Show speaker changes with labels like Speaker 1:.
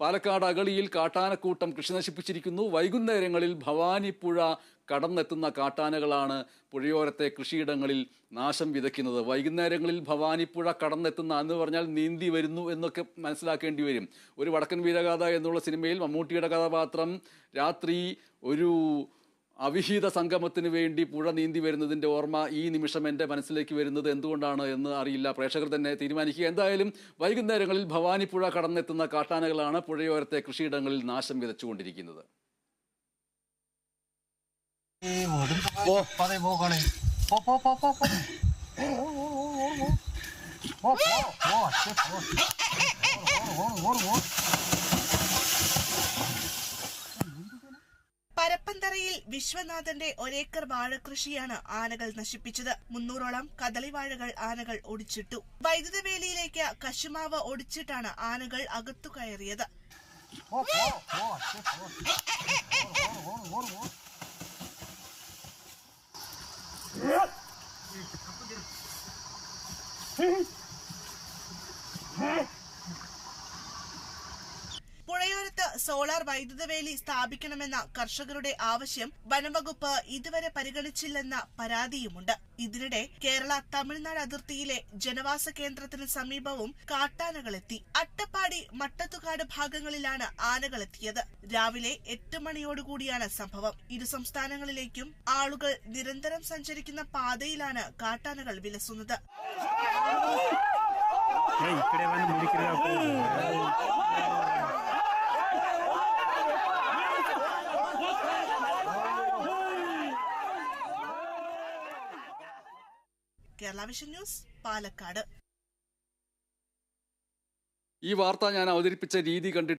Speaker 1: പാലക്കാട് അഗളിയിൽ കാട്ടാനക്കൂട്ടം കൃഷി നശിപ്പിച്ചിരിക്കുന്നു. വൈകുന്നേരങ്ങളിൽ ഭവാനിപ്പുഴ കടന്നെത്തുന്ന കാട്ടാനകളാണ് പുഴയോരത്തെ കൃഷിയിടങ്ങളിൽ നാശം വിതയ്ക്കുന്നത്. വൈകുന്നേരങ്ങളിൽ ഭവാനിപ്പുഴ കടന്നെത്തുന്ന എന്ന് പറഞ്ഞാൽ നീന്തി വരുന്നു എന്നൊക്കെ മനസ്സിലാക്കേണ്ടി വരും. ഒരു വടക്കൻ വീരഗാഥ എന്നുള്ള സിനിമയിൽ മമ്മൂട്ടിയുടെ കഥാപാത്രം രാത്രി ഒരു അവിഹിത സംഗമത്തിന് വേണ്ടി പുഴ നീന്തി വരുന്നതിന്റെ ഓർമ്മ ഈ നിമിഷം എന്റെ മനസ്സിലേക്ക് വരുന്നത് എന്തുകൊണ്ടാണ് എന്ന് അറിയില്ല പ്രേക്ഷകർ തന്നെ തീരുമാനിക്കുക എന്തായാലും വൈകുന്നേരങ്ങളിൽ ഭവാനിപ്പുഴ കടന്നെത്തുന്ന കാട്ടാനകളാണ് പുഴയോരത്തെ കൃഷിയിടങ്ങളിൽ നാശം വിതച്ചുകൊണ്ടിരിക്കുന്നത്
Speaker 2: പോ
Speaker 3: പരപ്പന്തറയിൽ വിശ്വനാഥന്റെ ഒരേക്കർ വാഴകൃഷിയാണ് ആനകൾ നശിപ്പിച്ചത് മുന്നൂറോളം കദളിവാഴകൾ ആനകൾ ഒടിച്ചിട്ടു വൈദ്യുത വേലിയിലേക്ക് കശുമാവ് ഒടിച്ചിട്ടാണ് ആനകൾ അകത്തു കയറിയത്
Speaker 2: പോ
Speaker 3: സോളാർ വൈദ്യുതവേലി സ്ഥാപിക്കണമെന്ന കർഷകരുടെ ആവശ്യം വനംവകുപ്പ് ഇതുവരെ പരിഗണിച്ചില്ലെന്ന പരാതിയുമുണ്ട്. ഇതിനിടെ കേരള തമിഴ്നാട് അതിർത്തിയിലെ ജനവാസ കേന്ദ്രത്തിന് സമീപവും കാട്ടാനകളെത്തി. അട്ടപ്പാടി മട്ടത്തുകാട് ഭാഗങ്ങളിലാണ് ആനകളെത്തിയത്. രാവിലെ എട്ട് മണിയോടുകൂടിയാണ് സംഭവം. ഇരു സംസ്ഥാനങ്ങളിലേക്കും ആളുകൾ നിരന്തരം സഞ്ചരിക്കുന്ന പാതയിലാണ് കാട്ടാനകൾ വിലസുന്നത്.
Speaker 4: ഇക്കടെ വന്ന് മുടിക്കുക
Speaker 3: കേരള വിഷൻ ന്യൂസ് പാലക്കാട്.
Speaker 1: ഈ വാർത്ത ഞാൻ അവതരിപ്പിച്ച രീതി കണ്ടിട്ട്